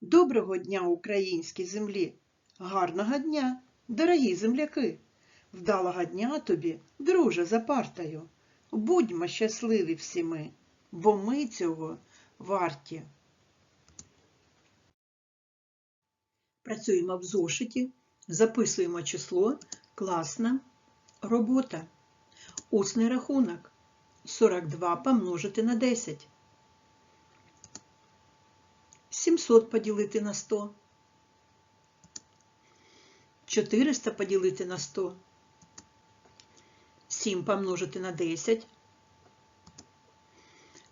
Доброго дня, українській землі! Гарного дня, дорогі земляки! Вдалого дня тобі, друже, за партою! Будьмо щасливі всі ми, бо ми цього варті. Працюємо в зошиті, записуємо число, класна робота. Усний рахунок 42 помножити на 10. 700 поділити на 100. 400 поділити на 100. 7 помножити на 10.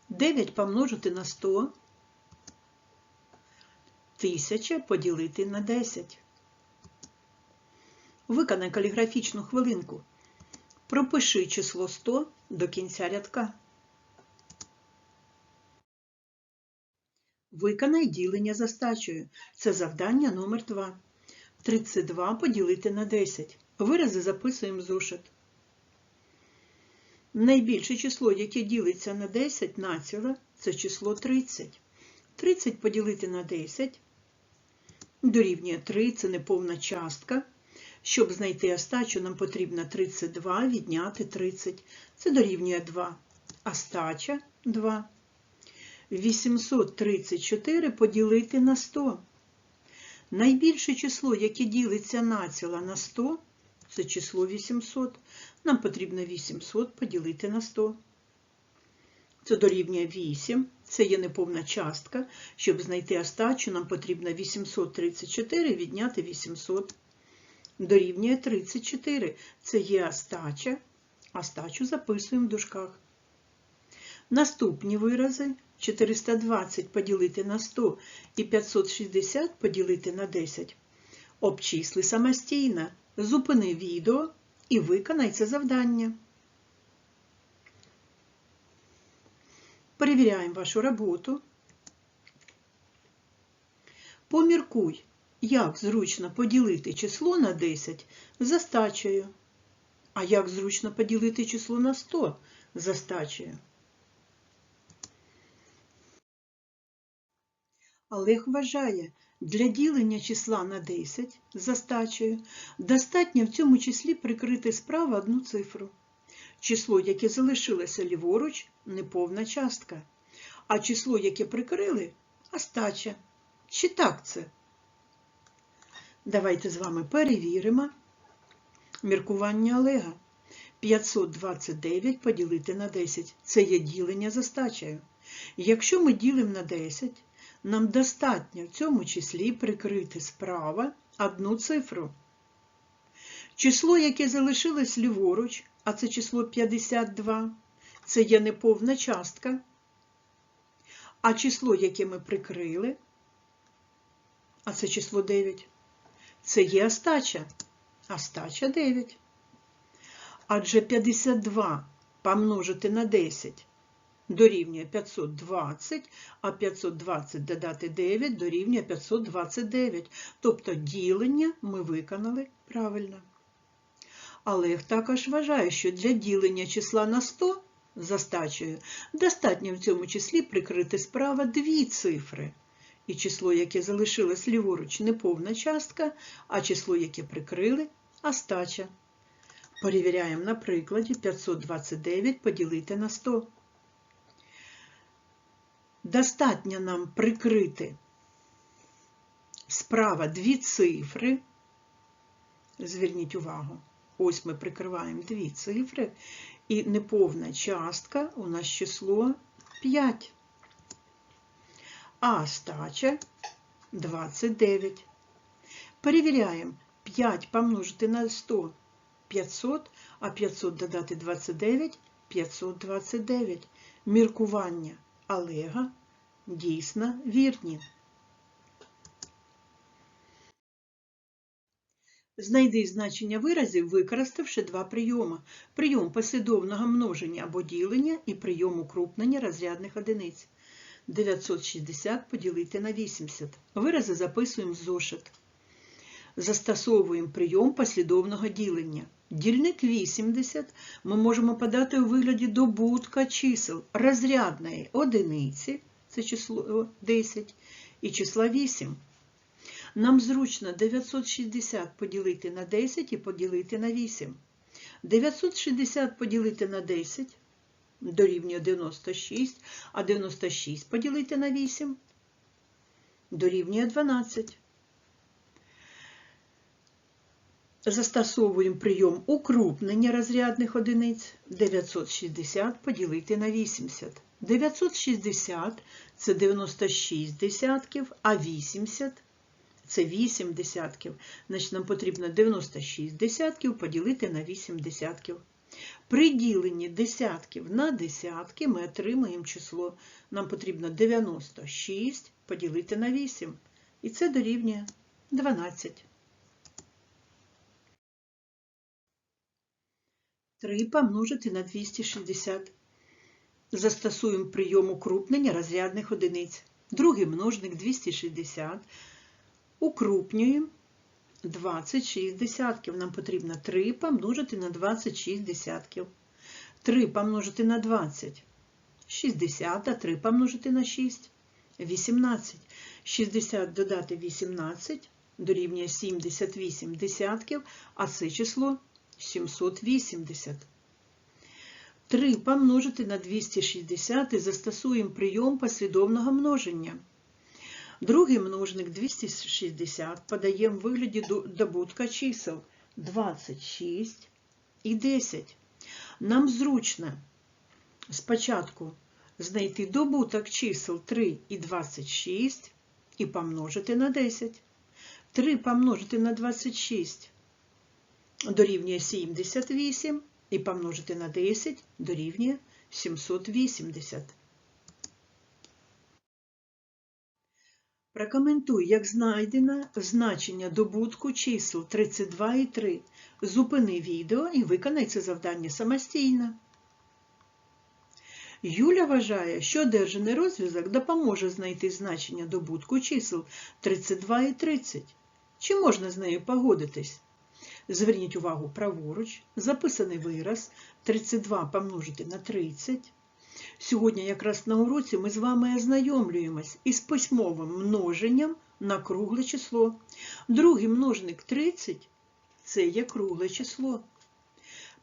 9 помножити на 100. 1000 поділити на 10. Виконай каліграфічну хвилинку. Пропиши число 100 до кінця рядка. Виконай ділення за стачею. Це завдання номер 2. 32 поділити на 10. Вирази записуємо зошит. Найбільше число, яке ділиться на 10 націла, це число 30. 30 поділити на 10 дорівнює 3, це неповна частка. Щоб знайти остачу, нам потрібно 32 відняти 30. Це дорівнює 2. Остача 2. 834 поділити на 100. Найбільше число, яке ділиться націла на 100, це число 800. Нам потрібно 800 поділити на 100. Це дорівнює 8. Це є неповна частка. Щоб знайти остачу, нам потрібно 834 відняти 800. Дорівнює 34. Це є остача. Остачу записуємо в дужках. Наступні вирази 420 поділити на 100 і 560 поділити на 10. Обчисли самостійно. Зупини відео і виконай це завдання. Перевіряємо вашу роботу. Поміркуй, як зручно поділити число на 10 за стачею. А як зручно поділити число на 100 за стачею. Олег вважає, для ділення числа на 10 за стачею достатньо в цьому числі прикрити справа одну цифру. Число, яке залишилося ліворуч, неповна частка, а число, яке прикрили остача. Чи так це? Давайте з вами перевіримо міркування Олега. 529 поділити на 10. Це є ділення за стачею. Якщо ми ділимо на 10, нам достатньо в цьому числі прикрити справа одну цифру. Число, яке залишилось ліворуч, а це число 52, це є неповна частка. А число, яке ми прикрили, а це число 9, це є остача. Остача 9. Адже 52 помножити на 10 дорівнює 520, а 520 додати 9 дорівнює 529. Тобто ділення ми виконали правильно. Олег також вважає, що для ділення числа на 100 за стачею достатньо в цьому числі прикрити справа дві цифри. І число, яке залишилось ліворуч, неповна частка, а число, яке прикрили остача. Перевіряємо на прикладі 529 поділити на 100. Достатньо нам прикрити справа дві цифри. Зверніть увагу, ось ми прикриваємо дві цифри, і неповна частка у нас число 5. А остача 29. Перевіряємо 5 помножити на 100 500, а 500 додати 29 529. Міркування Олега дійсно вірні. Знайди значення виразів, використавши два прийоми. Прийом послідовного множення або ділення і прийом укрупнення розрядних одиниць. 960 поділити на 80. Вирази записуємо в зошит. Застосовуємо прийом послідовного ділення. Дільник 80 ми можемо подати у вигляді добутка чисел розрядної одиниці, це число 10, і числа 8. Нам зручно 960 поділити на 10 і поділити на 8. 960 поділити на 10 дорівнює 96, а 96 поділити на 8 дорівнює 12. Застосовуємо прийом укрупнення розрядних одиниць 960 поділити на 80. 960 це 96 десятків, а 80 це 8 десятків. Значить, нам потрібно 96 десятків поділити на 8 десятків. При діленні десятків на десятки ми отримаємо число. Нам потрібно 96 поділити на 8. І це дорівнює 12. 3 помножити на 260. Застосуємо прийом укрупнення розрядних одиниць. Другий множник 260. Укрупнюємо 26 десятків. Нам потрібно 3 помножити на 26 десятків. 3 помножити на 20. 60, а 3 помножити на 6. 18. 60 додати 18 дорівнює 78 десятків, а це число 780. 3 помножити на 260 і застосуємо прийом послідовного множення. Другий множник 260 подаємо в вигляді добутка чисел 26 і 10. Нам зручно спочатку знайти добуток чисел 3 і 26 і помножити на 10. 3 помножити на 26 дорівнює 78 і помножити на 10 дорівнює 780. Прокоментуй, як знайдено значення добутку чисел 32 і 3. Зупини відео і виконай це завдання самостійно. Юля вважає, що одержаний розв'язок допоможе знайти значення добутку чисел 32 і 30. Чи можна з нею погодитись? Зверніть увагу праворуч, записаний вираз 32 помножити на 30. Сьогодні якраз на уроці ми з вами ознайомлюємось із письмовим множенням на кругле число. Другий множник 30 це є кругле число.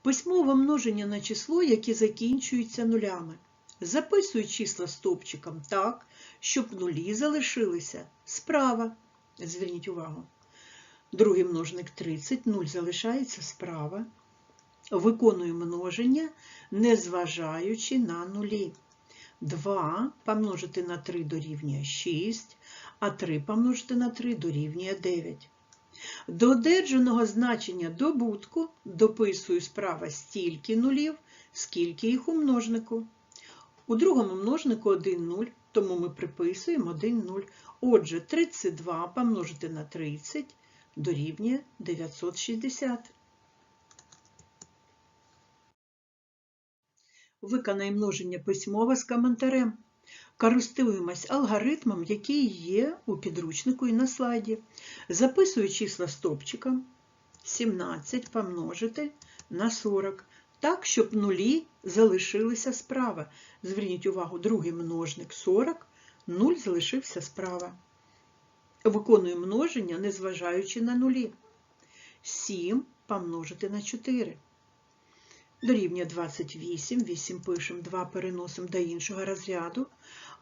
Письмове множення на число, яке закінчується нулями. Записуй числа стовпчиком так, щоб нулі залишилися справа. Зверніть увагу. Другий множник 30, 0 залишається справа. Виконую множення, незважаючи на нулі. 2 помножити на 3 дорівнює 6, а 3 помножити на 3 дорівнює 9. До одержаного значення добутку дописую справа стільки нулів, скільки їх у множнику. У другому множнику 1 0, тому ми приписуємо 1 0. Отже, 32 помножити на 30 дорівнює 960. Виконай множення письмове з коментарем. Користуємось алгоритмом, який є у підручнику і на слайді. Записую числа стопчиком 17 помножити на 40, так, щоб нулі залишилися справа. Зверніть увагу, другий множник 40, 0 залишився справа. Виконую множення, незважаючи на нулі. 7 помножити на 4. Дорівнює 28, 8 пишемо, 2 переносимо до іншого розряду.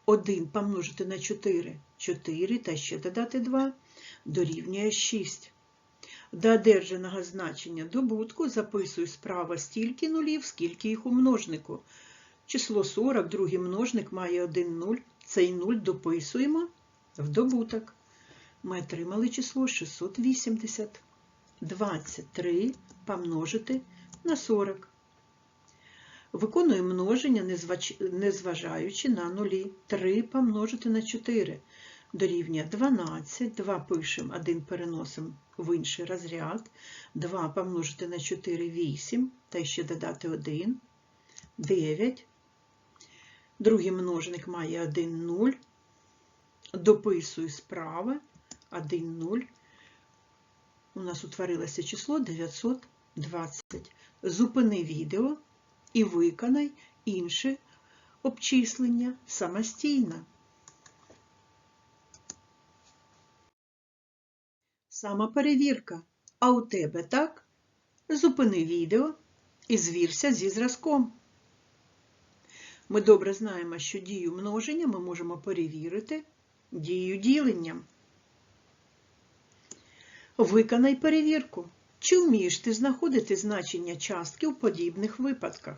1 помножити на 4, 4 та ще додати 2, дорівнює 6. До одержаного значення добутку записую справа стільки нулів, скільки їх у множнику. Число 40, другий множник має 1 0, цей 0 дописуємо в добуток. Ми отримали число 680. 23 помножити на 40. Виконуємо множення, незважаючи на нулі. 3 помножити на 4 дорівнює 12. 2 пишемо, 1 переносимо в інший розряд. 2 помножити на 4 8, та ще додати 1, 9. Другий множник має 1 0. Дописую справа 1, 0. У нас утворилося число 920. Зупини відео і виконай інше обчислення самостійно. Сама перевірка. А у тебе так? Зупини відео і звірся зі зразком. Ми добре знаємо, що дію множення ми можемо перевірити дію діленням. Виконай перевірку. Чи вмієш ти знаходити значення частки у подібних випадках?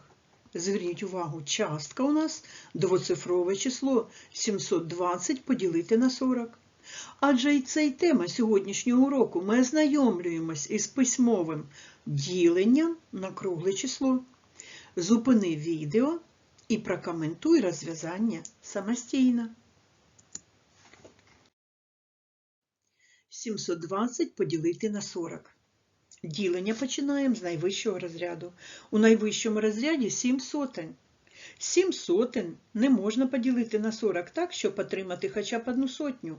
Зверніть увагу, частка у нас двоцифрове число 720 поділити на 40. Адже і це й тема сьогоднішнього уроку. Ми ознайомлюємось із письмовим діленням на кругле число. Зупини відео і прокоментуй розв'язання самостійно. 720 поділити на 40. Ділення починаємо з найвищого розряду. У найвищому розряді 7 сотень. 7 сотень не можна поділити на 40 так, щоб отримати хоча б одну сотню.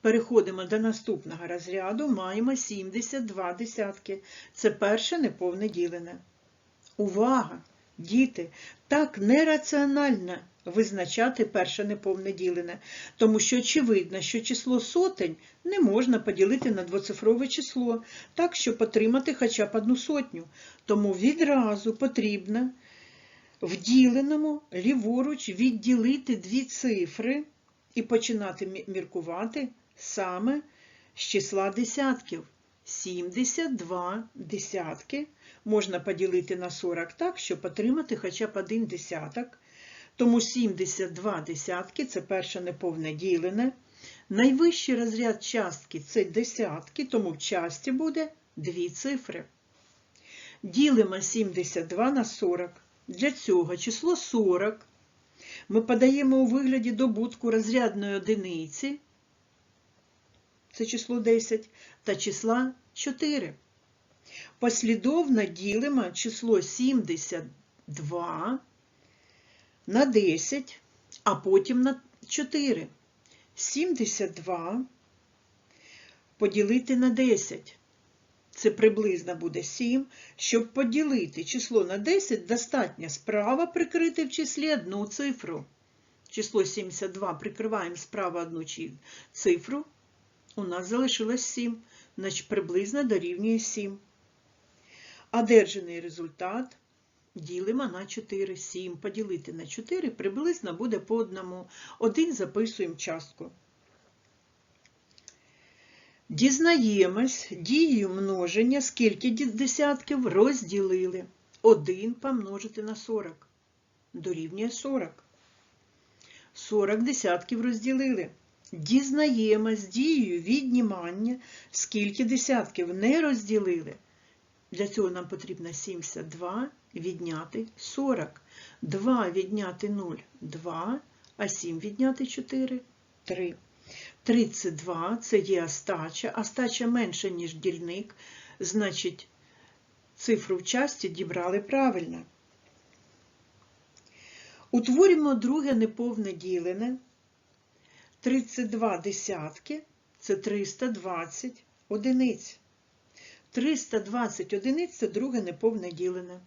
Переходимо до наступного розряду, маємо 72 десятки. Це перше неповне ділене. Увага! Діти, так нераціонально визначати перше неповне ділене, тому що очевидно, що число сотень не можна поділити на двоцифрове число, так, щоб отримати хоча б одну сотню. Тому відразу потрібно в діленому ліворуч відділити дві цифри і починати міркувати саме з числа десятків. 72 десятки можна поділити на 40 так, щоб отримати хоча б один десяток. Тому 72 десятки це перше неповне ділене. Найвищий розряд частки це десятки, тому в часті буде дві цифри. Ділимо 72 на 40. Для цього число 40 ми подаємо у вигляді добутку розрядної одиниці, це число 10, та числа 4. Послідовно ділимо число 72 на 10, а потім на 4. 72 поділити на 10. Це приблизно буде 7. Щоб поділити число на 10, достатньо справа прикрити в числі одну цифру. Число 72 прикриваємо справа одну цифру. У нас залишилось 7, значить приблизно дорівнює 7. Одержаний результат ділимо на 4, 7. Поділити на 4 приблизно буде по одному. Один записуємо частку. Дізнаємось дією множення, скільки десятків розділили. 1 помножити на 40. Дорівнює 40. 40 десятків розділили. Дізнаємось дією віднімання, скільки десятків не розділили. Для цього нам потрібно 72 відняти 40. 2 відняти 0 2, а 7 відняти 4 3. 32 це є остача. Остача менша, ніж дільник, значить, цифру в часті дібрали правильно. Утворюємо друге неповне ділене. 32 десятки це 320 одиниць. 320 одиниць це друге неповне ділене.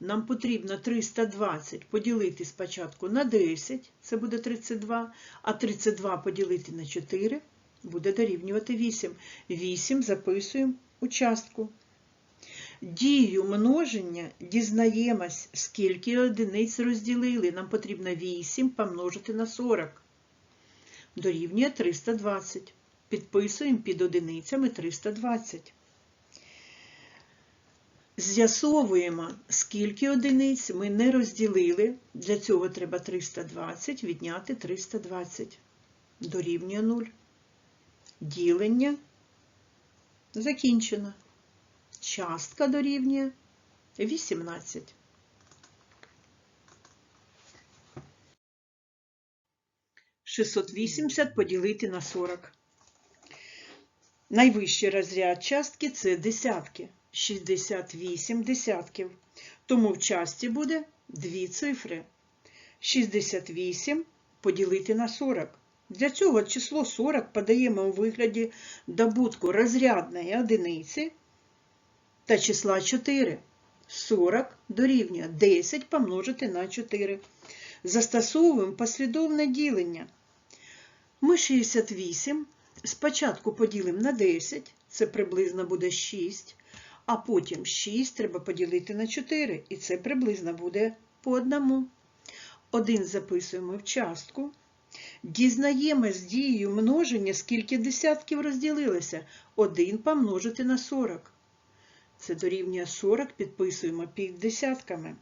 Нам потрібно 320 поділити спочатку на 10, це буде 32, а 32 поділити на 4 буде дорівнювати 8. 8 записуємо у частку. Дію множення дізнаємось, скільки одиниць розділили. Нам потрібно 8 помножити на 40. Дорівнює 320. Підписуємо під одиницями 320. З'ясовуємо, скільки одиниць ми не розділили. Для цього треба 320 відняти 320. Дорівнює 0. Ділення закінчено. Частка дорівнює 18. Шістсот вісімдесят поділити на 40. Найвищий розряд частки це десятки. 68 десятків. Тому в часті буде дві цифри. 68 поділити на 40. Для цього число 40 подаємо у вигляді добутку розрядної одиниці та числа 4. 40 дорівнює 10 помножити на 4. Застосовуємо послідовне ділення. Ми 68 спочатку поділимо на 10, це приблизно буде 6, а потім 6 треба поділити на 4, і це приблизно буде по одному. 1 записуємо в частку. Дізнаємось дією множення, скільки десятків розділилося. 1 помножити на 40. Це дорівнює 40, підписуємо під десятками.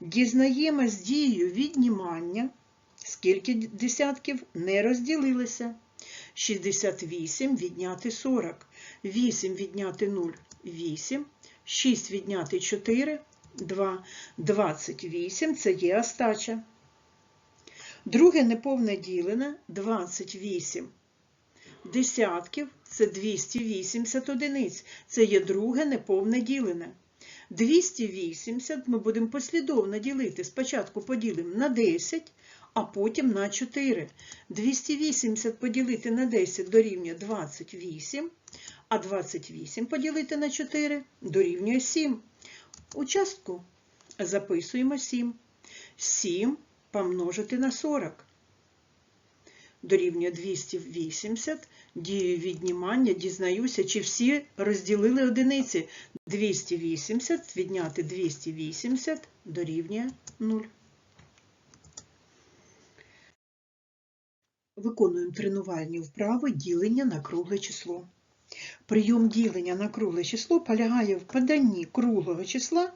Дізнаємось дією віднімання, скільки десятків не розділилося. 68 відняти 40, 8 відняти 0 8, 6 відняти 4 2, 28 це є остача. Друге неповне ділене 28 десятків це 280 одиниць. Це є друге неповне ділене. 280 ми будемо послідовно ділити. Спочатку поділимо на 10, а потім на 4. 280 поділити на 10 дорівнює 28, а 28 поділити на 4 дорівнює 7. У частку записуємо 7. 7 помножити на 40. Дорівнює 280. Дію віднімання, дізнаюся, чи всі розділили одиниці. 280 відняти 280 дорівнює 0. Виконуємо тренувальні вправи ділення на кругле число. Прийом ділення на кругле число полягає в поданні круглого числа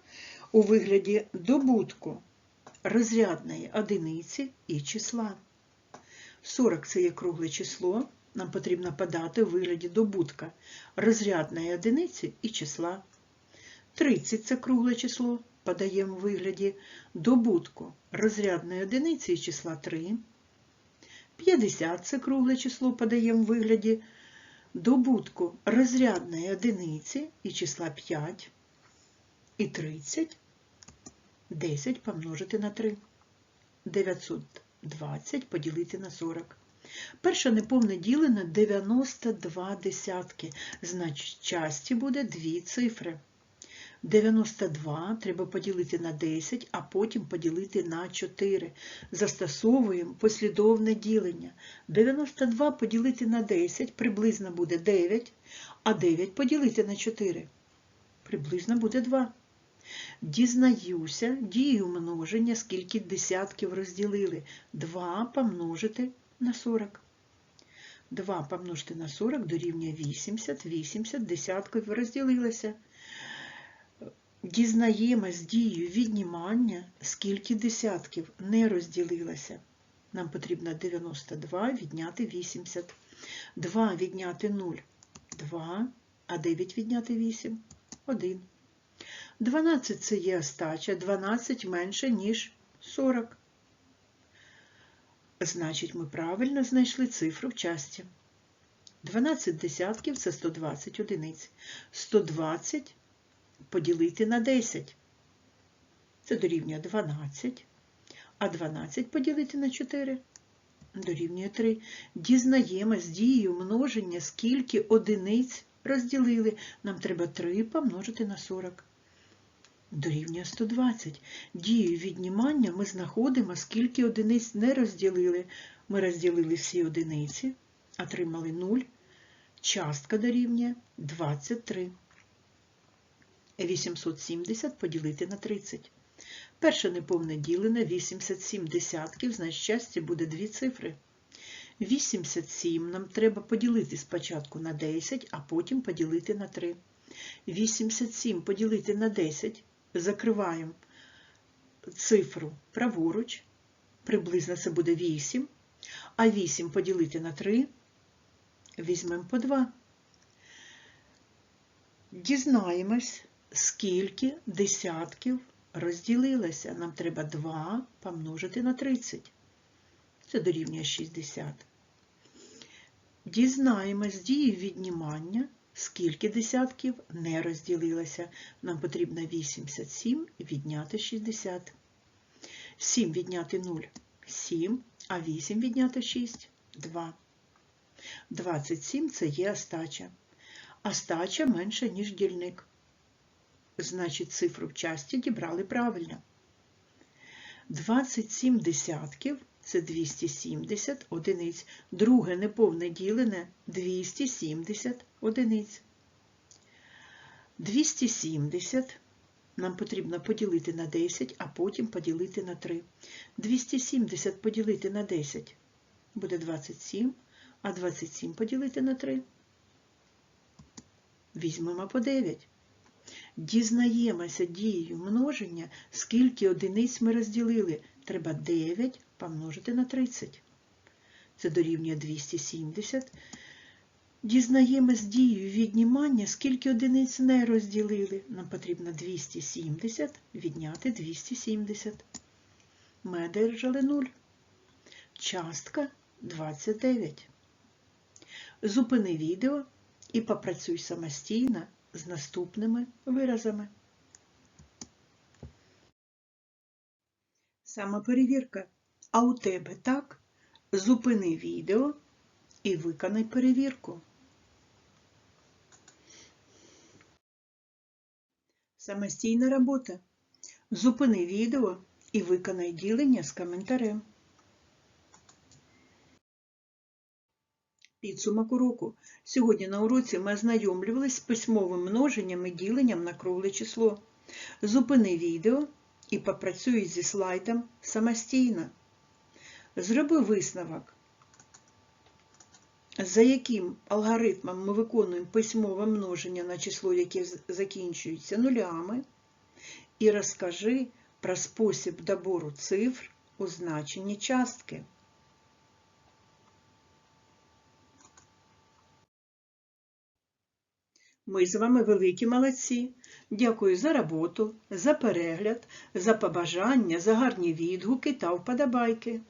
у вигляді добутку розрядної одиниці і числа. 40 це є кругле число, нам потрібно подати у вигляді добутка розрядної одиниці і числа. 30 це кругле число, подаємо у вигляді добутку розрядної одиниці і числа 3. 50 це кругле число подаємо в вигляді добутку розрядної одиниці і числа 5. І 30 10 помножити на 3. 920 поділити на 40. Перше неповне ділене 92 десятки, значить, часті буде дві цифри. 92 треба поділити на 10, а потім поділити на 4. Застосовуємо послідовне ділення. 92 поділити на 10 приблизно буде 9, а 9 поділити на 4 приблизно буде 2. Дізнаюся дію множення, скільки десятків розділили. 2 помножити на 40. 2 помножити на 40 дорівнює 80, 80 десятків розділилося. Дізнаємось дію віднімання, скільки десятків не розділилося. Нам потрібно 92 відняти 80. 2 відняти 0 2, а 9 відняти 8 1. 12 це є остача, 12 менше, ніж 40. Значить, ми правильно знайшли цифру в часті. 12 десятків це 120 одиниць. 120 поділити на 10. Це дорівнює 12. А 12 поділити на 4 дорівнює 3. Дізнаємось дією множення, скільки одиниць розділили. Нам треба 3 помножити на 40. Дорівнює 120. Дією віднімання ми знаходимо, скільки одиниць не розділили. Ми розділили всі одиниці, отримали 0. Частка дорівнює 23. 870 поділити на 30. Перше неповне ділене 87 десятків, значить щастя буде дві цифри. 87 нам треба поділити спочатку на 10, а потім поділити на 3. 87 поділити на 10, закриваємо цифру праворуч, приблизно це буде 8, а 8 поділити на 3, візьмемо по 2. Дізнаємось, скільки десятків розділилося. Нам треба 2 помножити на 30. Це дорівнює 60. Дізнаємось дії віднімання, скільки десятків не розділилося. Нам потрібно 87 відняти 60. 7 відняти 0 7, а 8 відняти 6 2. 27 це є остача. Остача менша, ніж дільник. Значить, цифру в часті дібрали правильно. 27 десятків це 270 одиниць. Друге неповне ділене 270 одиниць. 270 нам потрібно поділити на 10, а потім поділити на 3. 270 поділити на 10 буде 27, а 27 поділити на 3. Візьмемо по 9. Дізнаємося дією множення, скільки одиниць ми розділили. Треба 9 помножити на 30. Це дорівнює 270. Дізнаємось дією віднімання, скільки одиниць не розділили. Нам потрібно 270 відняти 270. Ми одержали 0. Частка 29. Зупини відео і попрацюй самостійно з наступними виразами. Самоперевірка. А у тебе так? Зупини відео і виконай перевірку. Самостійна робота. Зупини відео і виконай ділення з коментарем. Підсумок уроку. Сьогодні на уроці ми ознайомлювалися з письмовим множенням і діленням на кругле число. Зупини відео і попрацюй зі слайдом самостійно. Зроби висновок, за яким алгоритмом ми виконуємо письмове множення на число, яке закінчується нулями, і розкажи про спосіб добору цифр у значенні частки. Ми з вами великі молодці. Дякую за роботу, за перегляд, за побажання, за гарні відгуки та вподобайки.